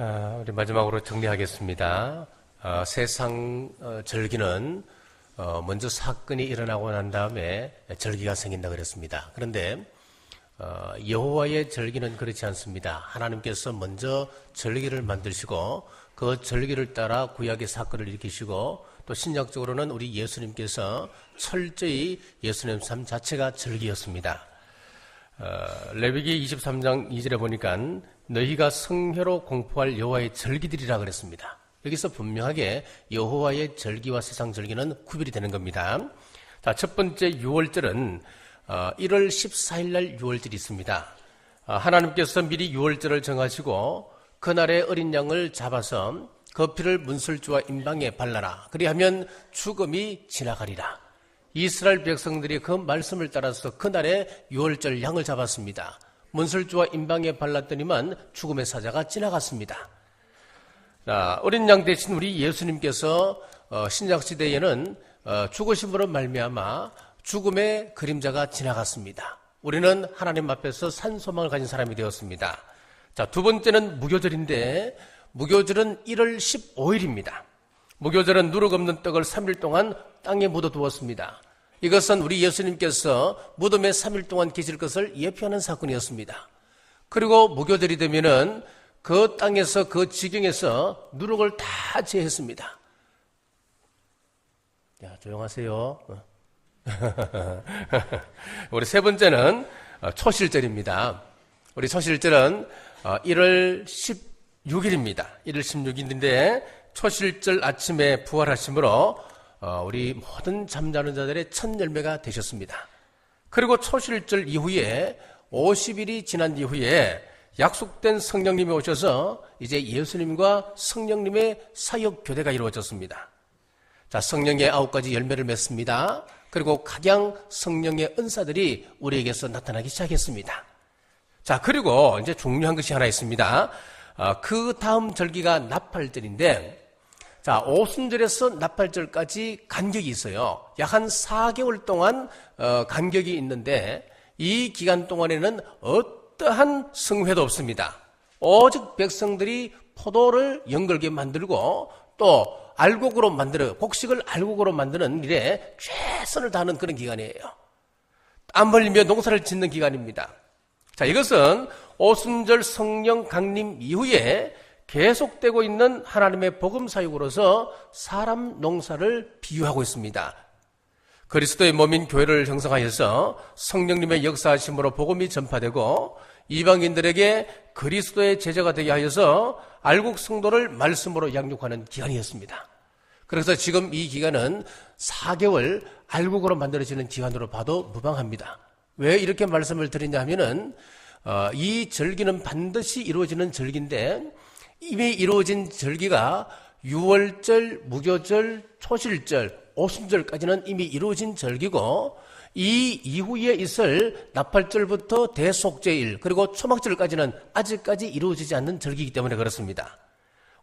아, 우리 마지막으로 정리하겠습니다. 어, 세상 어, 절기는 어, 먼저 사건이 일어나고 난 다음에 절기가 생긴다 그랬습니다. 그런데 어, 여호와의 절기는 그렇지 않습니다. 하나님께서 먼저 절기를 만드시고 그 절기를 따라 구약의 사건을 일으키시고 또 신약적으로는 우리 예수님께서 철저히 예수님 삶 자체가 절기였습니다. 어, 레위기 23장 2절에 보니까 너희가 성회로 공포할 여호와의 절기들이라 그랬습니다. 여기서 분명하게 여호와의 절기와 세상 절기는 구별이 되는 겁니다. 자, 첫 번째 6월절은 어, 1월 14일 날 6월절이 있습니다. 어, 하나님께서 미리 6월절을 정하시고 그날의 어린 양을 잡아서 그 피를 문설주와 임방에 발라라. 그리하면 죽음이 지나가리라. 이스라엘 백성들이 그 말씀을 따라서 그날에 6월절 양을 잡았습니다. 문설주와 임방에 발랐더니만 죽음의 사자가 지나갔습니다. 자, 어린 양 대신 우리 예수님께서 어, 신약 시대에는 어, 죽으심으로 말미암아 죽음의 그림자가 지나갔습니다. 우리는 하나님 앞에서 산 소망을 가진 사람이 되었습니다. 자, 두 번째는 무교절인데 무교절은 1월 15일입니다. 무교절은 누룩 없는 떡을 3일 동안 땅에 묻어 두었습니다. 이것은 우리 예수님께서 무덤에 3일 동안 계실 것을 예표하는 사건이었습니다. 그리고 무교절이 되면은 그 땅에서 그 지경에서 누룩을 다 제했습니다. 야, 조용하세요. 우리 세 번째는 어, 초실절입니다. 우리 초실절은 1월 16일입니다. 1월 16일인데 초실절 아침에 부활하심으로 어, 우리 모든 잠자는 자들의 첫 열매가 되셨습니다. 그리고 초실절 이후에 50일이 지난 이후에 약속된 성령님이 오셔서 이제 예수님과 성령님의 사역 교대가 이루어졌습니다. 자, 성령의 아홉 가지 열매를 맺습니다. 그리고 각양 성령의 은사들이 우리에게서 나타나기 시작했습니다. 자, 그리고 이제 중요한 것이 하나 있습니다. 어, 그 다음 절기가 나팔절인데, 자, 오순절에서 나팔절까지 간격이 있어요. 약 한 4개월 동안 어, 간격이 있는데, 이 기간 동안에는 어떠한 성회도 없습니다. 오직 백성들이 포도를 연걸게 만들고 또 알곡으로 만들어 곡식을 알곡으로 만드는 일에 최선을 다하는 그런 기간이에요. 땀 흘리며 농사를 짓는 기간입니다. 자, 이것은 오순절 성령 강림 이후에 계속되고 있는 하나님의 복음 사역으로서 사람 농사를 비유하고 있습니다. 그리스도의 몸인 교회를 형성하여서 성령님의 역사하심으로 복음이 전파되고 이방인들에게 그리스도의 제자가 되게 하여서 알곡 성도를 말씀으로 양육하는 기간이었습니다. 그래서 지금 이 기간은 4개월 알곡으로 만들어지는 기간으로 봐도 무방합니다. 왜 이렇게 말씀을 드리냐 하면은 어, 이 절기는 반드시 이루어지는 절기인데 이미 이루어진 절기가 6월절, 무교절, 초실절, 오순절까지는 이미 이루어진 절기고 이 이후에 있을 나팔절부터 대속제일 그리고 초막절까지는 아직까지 이루어지지 않는 절기이기 때문에 그렇습니다.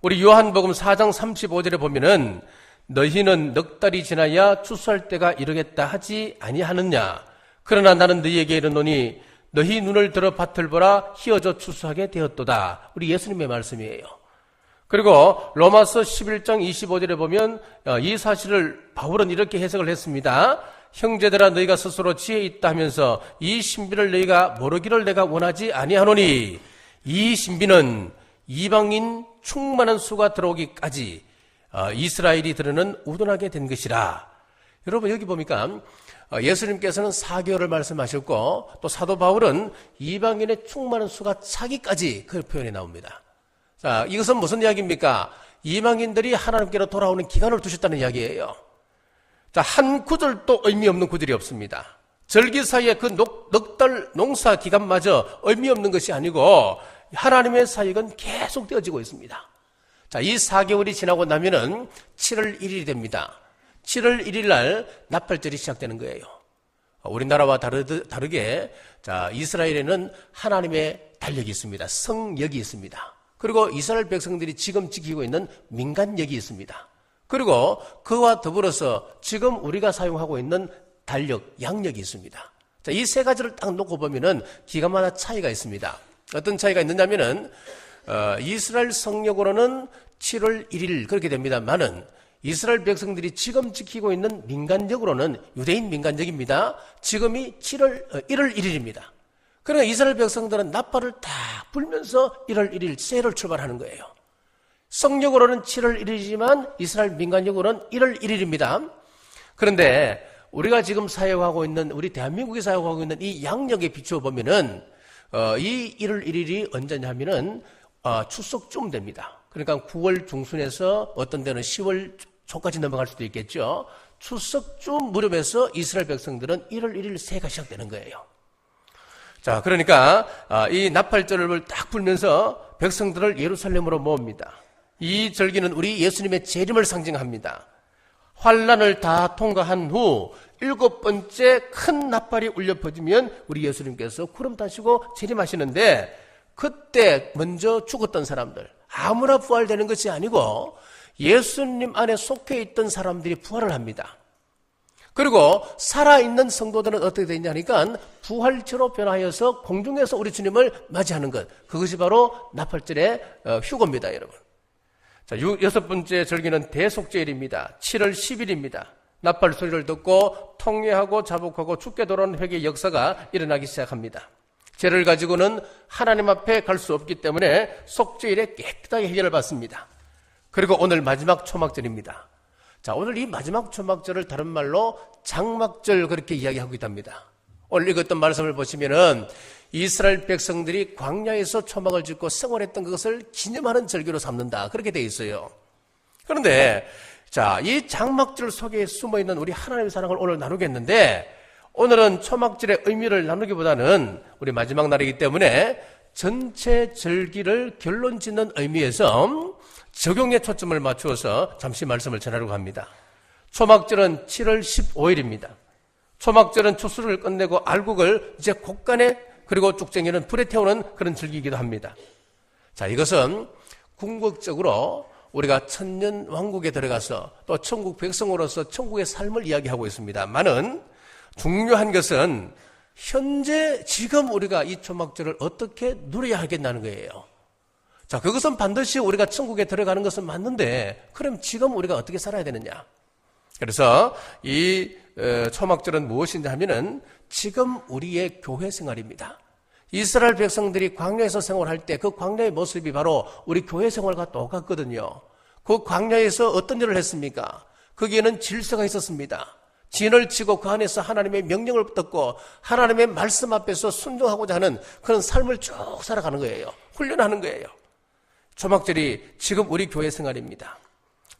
우리 요한복음 4장 35절에 보면은 너희는 넉 달이 지나야 추수할 때가 이르겠다 하지 아니하느냐 그러나 나는 너희에게 이르노니 너희 눈을 들어 밭을 보라 희어져 추수하게 되었도다. 우리 예수님의 말씀이에요. 그리고 로마서 11장 25절에 보면 어, 이 사실을 바울은 이렇게 해석을 했습니다. 형제들아 너희가 스스로 지혜 있다 하면서 이 신비를 너희가 모르기를 내가 원하지 아니하노니 이 신비는 이방인 충만한 수가 들어오기까지 어, 이스라엘이 들으는 우둔하게 된 것이라. 여러분 여기 보니까 어, 예수님께서는 4개월을 말씀하셨고 또 사도 바울은 이방인의 충만한 수가 차기까지 그 표현이 나옵니다. 자, 이것은 무슨 이야기입니까? 이방인들이 하나님께로 돌아오는 기간을 두셨다는 이야기예요. 자, 한 구절도 의미 없는 구절이 없습니다. 절기 사이에 그 넉달 농사 기간마저 의미 없는 것이 아니고 하나님의 사역은 계속 되어지고 있습니다. 자, 이 4개월이 지나고 나면은 7월 1일이 됩니다. 7월 1일 날 나팔절이 시작되는 거예요. 우리나라와 다르, 다르게 자, 이스라엘에는 하나님의 달력이 있습니다. 성역이 있습니다. 그리고 이스라엘 백성들이 지금 지키고 있는 민간역이 있습니다. 그리고 그와 더불어서 지금 우리가 사용하고 있는 달력, 양력이 있습니다. 이세 가지를 딱 놓고 보면은 기간마다 차이가 있습니다. 어떤 차이가 있느냐면은 어, 이스라엘 성력으로는 7월 1일 그렇게 됩니다만은 이스라엘 백성들이 지금 지키고 있는 민간적으로는 유대인 민간적입니다. 지금이 7월 1월 1일입니다. 그러니까 이스라엘 백성들은 나팔을 다 불면서 1월 1일 세를 출발하는 거예요. 성력으로는 7월 1일이지만 이스라엘 민간적으로는 1월 1일입니다. 그런데 우리가 지금 사용하고 있는 우리 대한민국이 사용하고 있는 이 양력에 비추어 보면은 어, 이 1월 1일이 언제냐 하면은 어, 추석쯤 됩니다. 그러니까 9월 중순에서 어떤 데는 10월 초까지 넘어갈 수도 있겠죠. 추석쯤 무렵에서 이스라엘 백성들은 1월 1일 새해가 시작되는 거예요. 자, 그러니까 아, 이 나팔절을 딱 불면서 백성들을 예루살렘으로 모읍니다. 이 절기는 우리 예수님의 재림을 상징합니다. 환란을 다 통과한 후 일곱 번째 큰 나팔이 울려 퍼지면 우리 예수님께서 구름 타시고 재림하시는데 그때 먼저 죽었던 사람들 아무나 부활되는 것이 아니고 예수님 안에 속해 있던 사람들이 부활을 합니다. 그리고 살아있는 성도들은 어떻게 되냐니까 부활체로 변하여서 공중에서 우리 주님을 맞이하는 것. 그것이 바로 나팔절의 어, 휴거입니다, 여러분. 자, 여섯 번째 절기는 대속제일입니다. 7월 10일입니다. 나팔 소리를 듣고 통회하고 자복하고 죽게 돌아오는 회개의 역사가 일어나기 시작합니다. 죄를 가지고는 하나님 앞에 갈 수 없기 때문에 속죄일에 깨끗하게 해결을 받습니다. 그리고 오늘 마지막 초막절입니다. 자, 오늘 이 마지막 초막절을 다른 말로 장막절 그렇게 이야기하고 있답니다. 오늘 읽었던 말씀을 보시면은 이스라엘 백성들이 광야에서 초막을 짓고 생활했던 그것을 기념하는 절기로 삼는다. 그렇게 돼 있어요. 그런데 자, 이 장막절 속에 숨어 있는 우리 하나님의 사랑을 오늘 나누겠는데 오늘은 초막절의 의미를 나누기보다는 우리 마지막 날이기 때문에 전체 절기를 결론 짓는 의미에서 적용에 초점을 맞추어서 잠시 말씀을 전하려고 합니다. 초막절은 7월 15일입니다. 초막절은 추수를 끝내고 알곡을 이제 곡간에 그리고 쭉쟁이는 불에 태우는 그런 절기이기도 합니다. 자, 이것은 궁극적으로 우리가 천년 왕국에 들어가서 또 천국 백성으로서 천국의 삶을 이야기하고 있습니다. 많은 중요한 것은 현재 지금 우리가 이 초막절을 어떻게 누려야 하겠다는 거예요. 자, 그것은 반드시 우리가 천국에 들어가는 것은 맞는데, 그럼 지금 우리가 어떻게 살아야 되느냐? 그래서 이 어, 초막절은 무엇인지 하면은 지금 우리의 교회 생활입니다. 이스라엘 백성들이 광야에서 생활할 때 그 광야의 모습이 바로 우리 교회 생활과 똑같거든요. 그 광야에서 어떤 일을 했습니까? 거기에는 질서가 있었습니다. 진을 치고 그 안에서 하나님의 명령을 듣고 하나님의 말씀 앞에서 순종하고자 하는 그런 삶을 쭉 살아가는 거예요. 훈련하는 거예요. 초막절이 지금 우리 교회 생활입니다.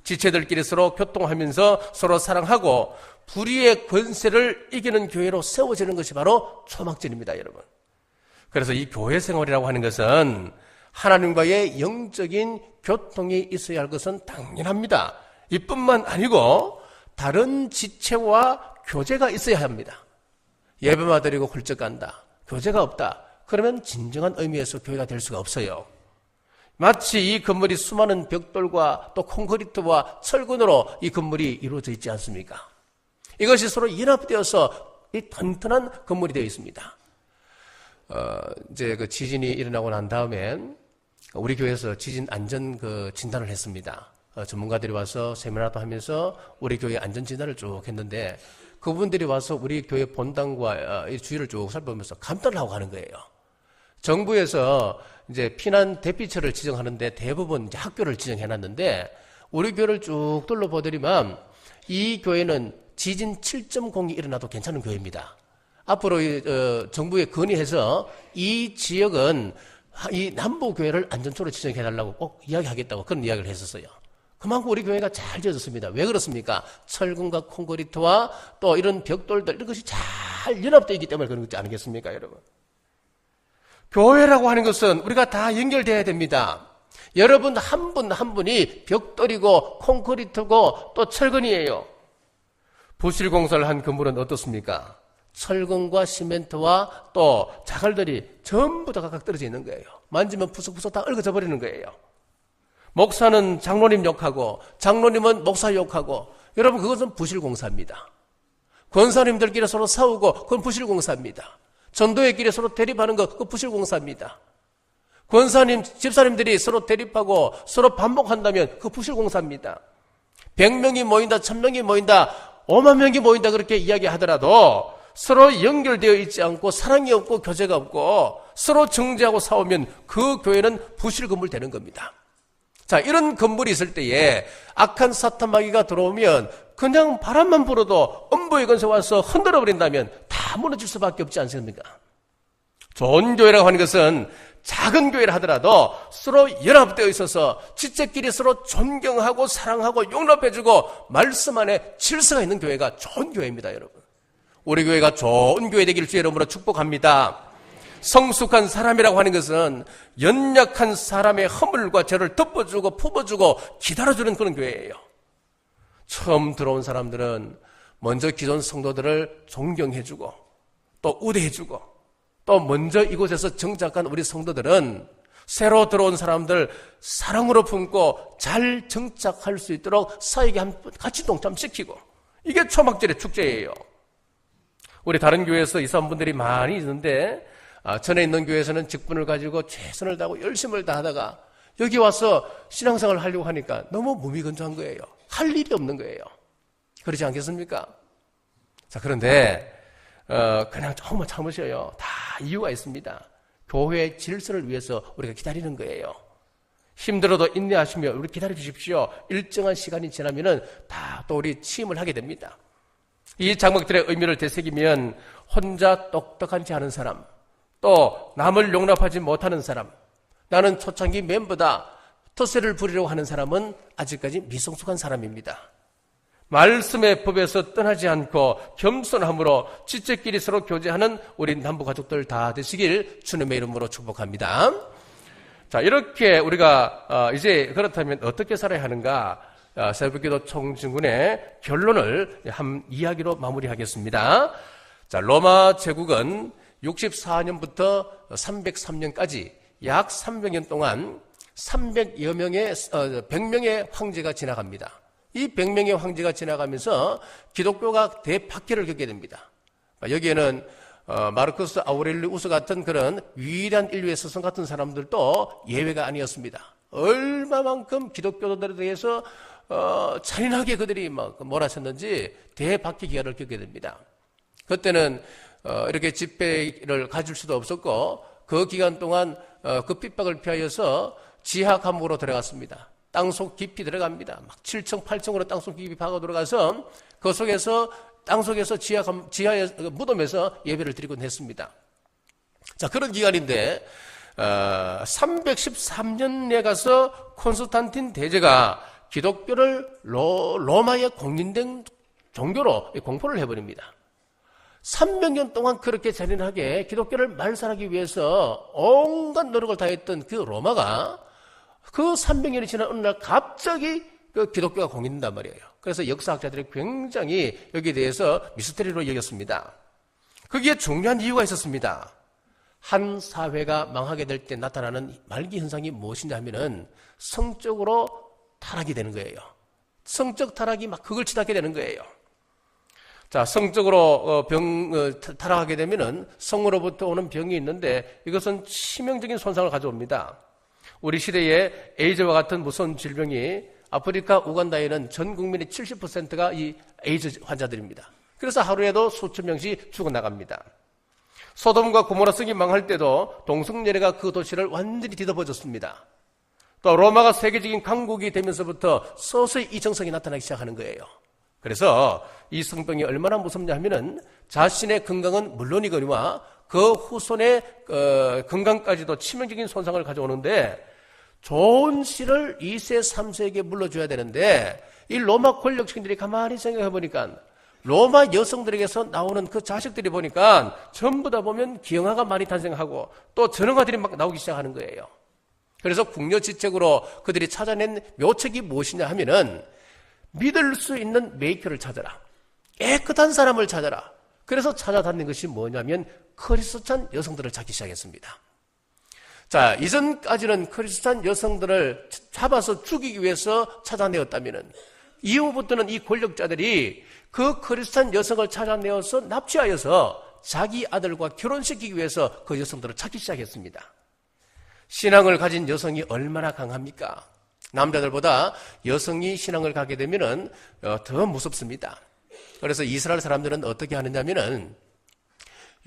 지체들끼리 서로 교통하면서 서로 사랑하고 불의의 권세를 이기는 교회로 세워지는 것이 바로 초막절입니다, 여러분. 그래서 이 교회 생활이라고 하는 것은 하나님과의 영적인 교통이 있어야 할 것은 당연합니다. 이뿐만 아니고 다른 지체와 교제가 있어야 합니다. 예배만 드리고 훌쩍 간다. 교제가 없다. 그러면 진정한 의미에서 교회가 될 수가 없어요. 마치 이 건물이 수많은 벽돌과 또 콘크리트와 철근으로 이 건물이 이루어져 있지 않습니까? 이것이 서로 연합되어서 이 튼튼한 건물이 되어 있습니다. 어, 이제 그 지진이 일어나고 난 다음에 우리 교회에서 지진 안전 그 진단을 했습니다. 어, 전문가들이 와서 세미나도 하면서 우리 교회 안전 진단을 쭉 했는데 그분들이 와서 우리 교회 본당과 어, 주위를 쭉 살펴보면서 감탄을 하고 가는 거예요. 정부에서 이제 피난 대피처를 지정하는데 대부분 학교를 지정해놨는데 우리 교회를 쭉 둘러보더니만 이 교회는 지진 7.0이 일어나도 괜찮은 교회입니다. 앞으로 어, 정부에 건의해서 이 지역은 이 남부 교회를 안전초로 지정해달라고 꼭 이야기하겠다고 그런 이야기를 했었어요. 그만큼 우리 교회가 잘 지어졌습니다. 왜 그렇습니까? 철근과 콘크리트와 또 이런 벽돌들 이런 것이 잘 연합되어 있기 때문에 그런 거지 않겠습니까, 여러분? 교회라고 하는 것은 우리가 다 연결돼야 됩니다. 여러분 한 분한 한 분이 벽돌이고 콘크리트고 또 철근이에요. 부실 공사를 한 건물은 어떻습니까? 철근과 시멘트와 또 자갈들이 전부 다 각각 떨어져 있는 거예요. 만지면 푸석푸석 다 얽어져 버리는 거예요. 목사는 장로님 욕하고 장로님은 목사 욕하고 여러분 그것은 부실 공사입니다. 권사님들끼리 서로 싸우고 그건 부실 공사입니다. 전도회끼리 서로 대립하는 것 그건 부실공사입니다. 권사님, 집사님들이 서로 대립하고 서로 반복한다면 그 부실공사입니다. 100명이 모인다, 1000명이 모인다, 5만 명이 모인다 그렇게 이야기하더라도 서로 연결되어 있지 않고 사랑이 없고 교제가 없고 서로 정죄하고 싸우면 그 교회는 부실 건물 되는 겁니다. 자, 이런 건물이 있을 때에 악한 사탄 마귀가 들어오면 그냥 바람만 불어도 엄보의 건세 와서 흔들어 버린다면 다 무너질 수밖에 없지 않습니까? 좋은 교회라고 하는 것은 작은 교회를 하더라도 서로 연합되어 있어서 지체끼리 서로 존경하고 사랑하고 용납해주고 말씀 안에 질서가 있는 교회가 좋은 교회입니다, 여러분. 우리 교회가 좋은 교회 되기를 주의 이름으로 축복합니다. 성숙한 사람이라고 하는 것은 연약한 사람의 허물과 죄를 덮어주고 품어주고 기다려주는 그런 교회예요. 처음 들어온 사람들은 먼저 기존 성도들을 존경해주고 또 우대해주고 또 먼저 이곳에서 정착한 우리 성도들은 새로 들어온 사람들 사랑으로 품고 잘 정착할 수 있도록 사에게 같이 동참시키고 이게 초막절의 축제예요. 우리 다른 교회에서 이사한 분들이 많이 있는데 아, 전에 있는 교회에서는 직분을 가지고 최선을 다하고 열심을 다하다가 여기 와서 신앙생활을 하려고 하니까 너무 무미건조한 거예요. 할 일이 없는 거예요. 그러지 않겠습니까? 자, 그런데, 어, 그냥 조금만 참으셔요. 다 이유가 있습니다. 교회의 질서를 위해서 우리가 기다리는 거예요. 힘들어도 인내하시며 우리 기다려 주십시오. 일정한 시간이 지나면은 다 또 우리 취임을 하게 됩니다. 이 장막들의 의미를 되새기면 혼자 똑똑한지 않은 사람, 또 남을 용납하지 못하는 사람, 나는 초창기 멤버다. 터세를 부리려고 하는 사람은 아직까지 미성숙한 사람입니다. 말씀의 법에서 떠나지 않고 겸손함으로 지체끼리 서로 교제하는 우리 남부 가족들 다 되시길 주님의 이름으로 축복합니다. 자, 이렇게 우리가 어, 이제 그렇다면 어떻게 살아야 하는가? 어, 새벽기도 총진군의 결론을 한 이야기로 마무리하겠습니다. 자, 로마 제국은 64년부터 303년까지 약 300년 동안 300여 명의, 100명의 어, 황제가 지나갑니다. 이 100명의 황제가 지나가면서 기독교가 대박해를 겪게 됩니다. 여기에는 어, 마르크스 아우렐리우스 같은 그런 유일한 인류의 스승 같은 사람들도 예외가 아니었습니다. 얼마만큼 기독교도들에 대해서 어, 잔인하게 그들이 막 몰아쳤는지 대박해 기간을 겪게 됩니다. 그때는 어, 이렇게 집회를 가질 수도 없었고 그 기간 동안 어, 그 핍박을 피하여서 지하 감옥으로 들어갔습니다. 땅속 깊이 들어갑니다. 막 7층, 8층으로 땅속 깊이 파고 들어가서 그 속에서 땅 속에서 지하 지하에 무덤에서 예배를 드리곤 했습니다. 자 그런 기간인데 어, 313년에 가서 콘스탄틴 대제가 기독교를 로, 로마에 공인된 종교로 공포를 해버립니다. 300년 동안 그렇게 잔인하게 기독교를 말살하기 위해서 온갖 노력을 다했던 그 로마가 그 300년이 지난 어느 날 갑자기 그 기독교가 공인된단 말이에요. 그래서 역사학자들이 굉장히 여기에 대해서 미스터리로 여겼습니다. 거기에 중요한 이유가 있었습니다. 한 사회가 망하게 될 때 나타나는 말기 현상이 무엇이냐 하면은 성적으로 타락이 되는 거예요. 성적 타락이 막 그걸 치닫게 되는 거예요. 자, 성적으로 어, 병 어, 타락하게 되면은 성으로부터 오는 병이 있는데 이것은 치명적인 손상을 가져옵니다. 우리 시대에 에이즈와 같은 무서운 질병이 아프리카 우간다에는 전 국민의 70%가 이 에이즈 환자들입니다. 그래서 하루에도 수천 명씩 죽어나갑니다. 소돔과 고모라 성이 망할 때도 동성연애가 그 도시를 완전히 뒤덮어졌습니다. 또 로마가 세계적인 강국이 되면서부터 서서히 이 정성이 나타나기 시작하는 거예요. 그래서 이 성병이 얼마나 무섭냐 하면은 자신의 건강은 물론이거니와 그 후손의 어, 건강까지도 치명적인 손상을 가져오는데 좋은 씨를 2세, 3세에게 물러줘야 되는데 이 로마 권력층들이 가만히 생각해 보니까 로마 여성들에게서 나오는 그 자식들이 보니까 전부 다 보면 기형아가 많이 탄생하고 또 전형아들이 막 나오기 시작하는 거예요. 그래서 국녀지책으로 그들이 찾아낸 묘책이 무엇이냐 하면은 믿을 수 있는 메이커를 찾아라. 깨끗한 사람을 찾아라. 그래서 찾아다닌 것이 뭐냐면 크리스찬 여성들을 찾기 시작했습니다. 자, 이전까지는 크리스찬 여성들을 잡아서 죽이기 위해서 찾아내었다면 이후부터는 이 권력자들이 그 크리스찬 여성을 찾아내어서 납치하여서 자기 아들과 결혼시키기 위해서 그 여성들을 찾기 시작했습니다. 신앙을 가진 여성이 얼마나 강합니까? 남자들보다 여성이 신앙을 가게 되면은 어, 더 무섭습니다. 그래서 이스라엘 사람들은 어떻게 하느냐면은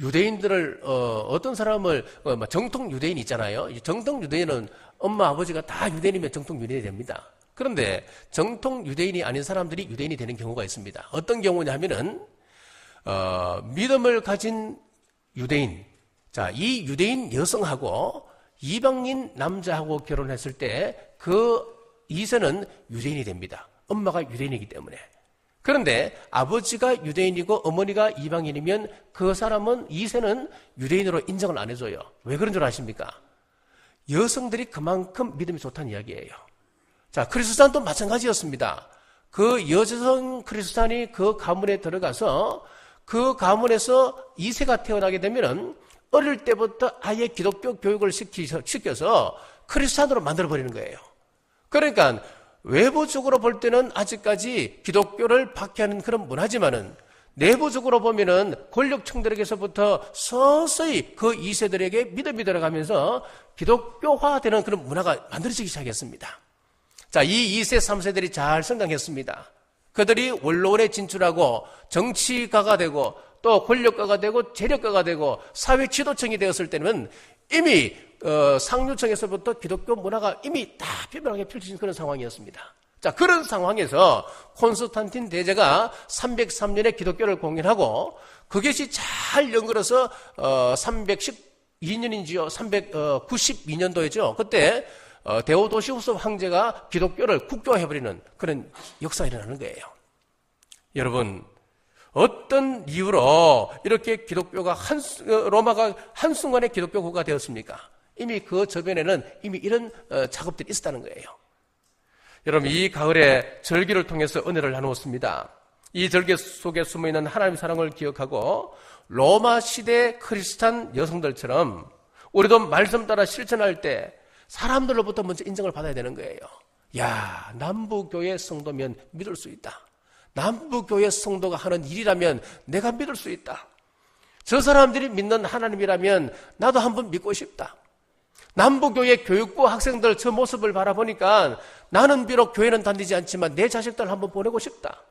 유대인들을 어, 떤 사람을 어, 뭐 정통 유대인 있잖아요. 정통 유대인은 엄마 아버지가 다 유대인이면 정통 유대인이 됩니다. 그런데 정통 유대인이 아닌 사람들이 유대인이 되는 경우가 있습니다. 어떤 경우냐 하면은 어, 믿음을 가진 유대인, 자, 이 유대인 여성하고 이방인 남자하고 결혼했을 때 그 이세는 유대인이 됩니다. 엄마가 유대인이기 때문에. 그런데 아버지가 유대인이고 어머니가 이방인이면 그 사람은 이세는 유대인으로 인정을 안 해줘요. 왜 그런 줄 아십니까? 여성들이 그만큼 믿음이 좋다는 이야기예요. 자, 크리스찬도 마찬가지였습니다. 그 여성 크리스찬이 그 가문에 들어가서 그 가문에서 이세가 태어나게 되면은 어릴 때부터 아예 기독교 교육을 시켜서 크리스찬으로 만들어버리는 거예요. 그러니까 외부적으로 볼 때는 아직까지 기독교를 박해하는 그런 문화지만은 내부적으로 보면은 권력층들에게서부터 서서히 그 2세들에게 믿음이 들어가면서 기독교화되는 그런 문화가 만들어지기 시작했습니다. 자, 이 2세, 3세들이 잘 성장했습니다. 그들이 원로원에 진출하고 정치가가 되고 또 권력가가 되고 재력가가 되고 사회 지도층이 되었을 때는 이미 어, 상류층에서부터 기독교 문화가 이미 다 비범하게 펼쳐진 그런 상황이었습니다. 자, 그런 상황에서 콘스탄틴 대제가 303년에 기독교를 공인하고 그것이 잘 연결해서 어, 312년인지요, 392년도였죠. 그때 어, 데오도시우스 황제가 기독교를 국교화해버리는 그런 역사가 일어나는 거예요. 여러분, 어떤 이유로 이렇게 기독교가 한, 어, 로마가 한순간에 기독교 국가 되었습니까? 이미 그 저변에는 이미 이런 어, 작업들이 있었다는 거예요. 여러분, 이 가을에 절기를 통해서 은혜를 나누었습니다. 이 절기 속에 숨어 있는 하나님의 사랑을 기억하고 로마 시대 크리스찬 여성들처럼 우리도 말씀 따라 실천할 때 사람들로부터 먼저 인정을 받아야 되는 거예요. 야, 남부교회 성도면 믿을 수 있다. 남부교회 성도가 하는 일이라면 내가 믿을 수 있다. 저 사람들이 믿는 하나님이라면 나도 한번 믿고 싶다. 남부교회 교육부 학생들 저 모습을 바라보니까 나는 비록 교회는 다니지 않지만 내 자식들 한번 보내고 싶다.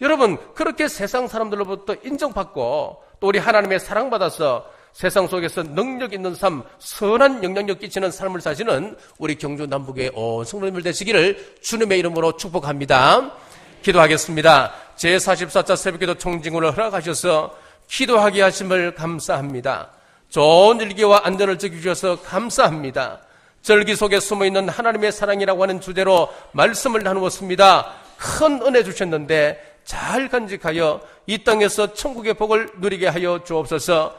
여러분, 그렇게 세상 사람들로부터 인정받고 또 우리 하나님의 사랑받아서 세상 속에서 능력 있는 삶, 선한 영향력 끼치는 삶을 사시는 우리 경주 남북의 온 성도님들 되시기를 주님의 이름으로 축복합니다. 기도하겠습니다. 제44차 새벽기도 총징후를 허락하셔서 기도하게 하심을 감사합니다. 좋은 일기와 안전을 지켜주셔서 감사합니다. 절기 속에 숨어 있는 하나님의 사랑이라고 하는 주제로 말씀을 나누었습니다. 큰 은혜 주셨는데 잘 간직하여 이 땅에서 천국의 복을 누리게 하여 주옵소서.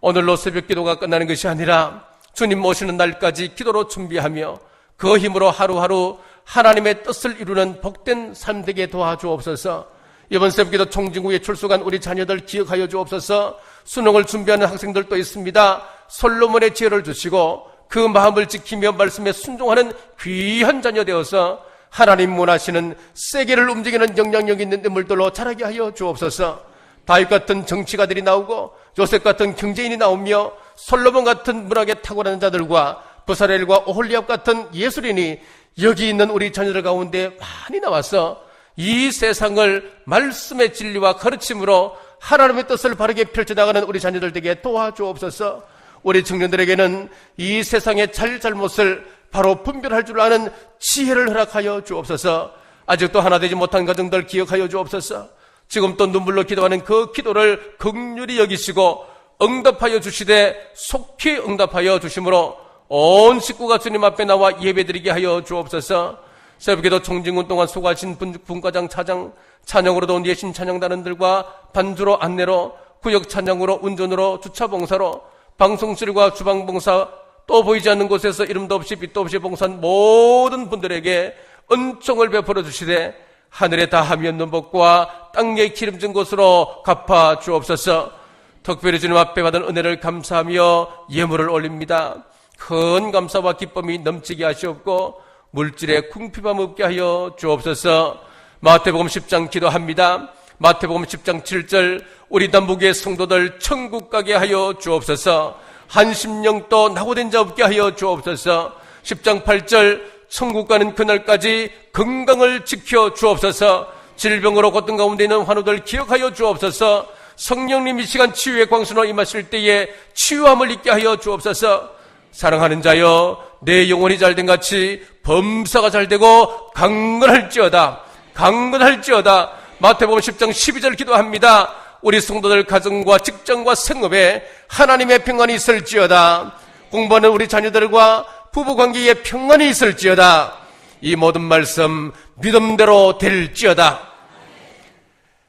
오늘로 새벽 기도가 끝나는 것이 아니라 주님 모시는 날까지 기도로 준비하며 그 힘으로 하루하루 하나님의 뜻을 이루는 복된 삶 되게 도와주옵소서. 이번 새벽 기도 총진구에 출석한 우리 자녀들 기억하여 주옵소서. 수능을 준비하는 학생들도 있습니다. 솔로몬의 지혜를 주시고 그 마음을 지키며 말씀에 순종하는 귀한 자녀 되어서 하나님 원하시는 세계를 움직이는 영향력 있는 인물들로 자라게 하여 주옵소서. 다윗 같은 정치가들이 나오고 요셉 같은 경제인이 나오며 솔로몬 같은 문학에 탁월한 자들과 부사렐과 오홀리압 같은 예술인이 여기 있는 우리 자녀들 가운데 많이 나와서 이 세상을 말씀의 진리와 가르침으로 하나님의 뜻을 바르게 펼쳐나가는 우리 자녀들 에게 도와주옵소서. 우리 청년들에게는 이 세상의 잘잘못을 바로 분별할 줄 아는 지혜를 허락하여 주옵소서. 아직도 하나 되지 못한 가정들 기억하여 주옵소서. 지금 또 눈물로 기도하는 그 기도를 극률히 여기시고 응답하여 주시되 속히 응답하여 주심으로 온 식구가 주님 앞에 나와 예배드리게 하여 주옵소서. 새벽에도 총진군 동안 수고하신 분과장 차장 찬양으로도 온 예신 찬양단원들과 반주로 안내로 구역 찬양으로 운전으로 주차 봉사로 방송실과 주방 봉사 또 보이지 않는 곳에서 이름도 없이 빛도 없이 봉사한 모든 분들에게 은총을 베풀어 주시되 하늘에 다함이 없는 복과 땅에 기름진 곳으로 갚아 주옵소서. 특별히 주님 앞에 받은 은혜를 감사하며 예물을 올립니다. 큰 감사와 기쁨이 넘치게 하시옵고 물질에 궁핍함 없게 하여 주옵소서. 마태복음 10장 기도합니다. 마태복음 10장 7절 우리 남북의 성도들 천국 가게 하여 주옵소서. 한 심령도 낙오된 자 없게 하여 주옵소서 10장 8절 천국 가는 그날까지 건강을 지켜 주옵소서 질병으로 고통 가운데 있는 환우들 기억하여 주옵소서 성령님 이 시간 치유의 광수로 임하실 때에 치유함을 있게 하여 주옵소서 사랑하는 자여 내 영혼이 잘된 같이 범사가 잘되고 강건할지어다 강건할지어다. 마태복음 10장 12절 기도합니다. 우리 성도들 가정과 직장과 생업에 하나님의 평안이 있을지어다. 공부하는 우리 자녀들과 부부관계에 평안이 있을지어다. 이 모든 말씀 믿음대로 될지어다.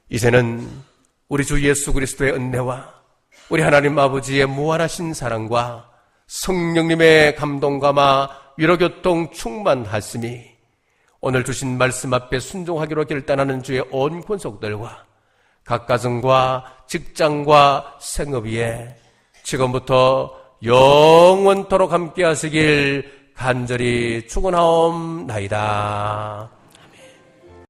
이제는 우리 주 예수 그리스도의 은혜와 우리 하나님 아버지의 무한하신 사랑과 성령님의 감동감화 위로교통 충만하심이 오늘 주신 말씀 앞에 순종하기로 결단하는 주의 온 권속들과 각 가정과 직장과 생업 위에 지금부터 영원토록 함께 하시길 간절히 축원하옵나이다.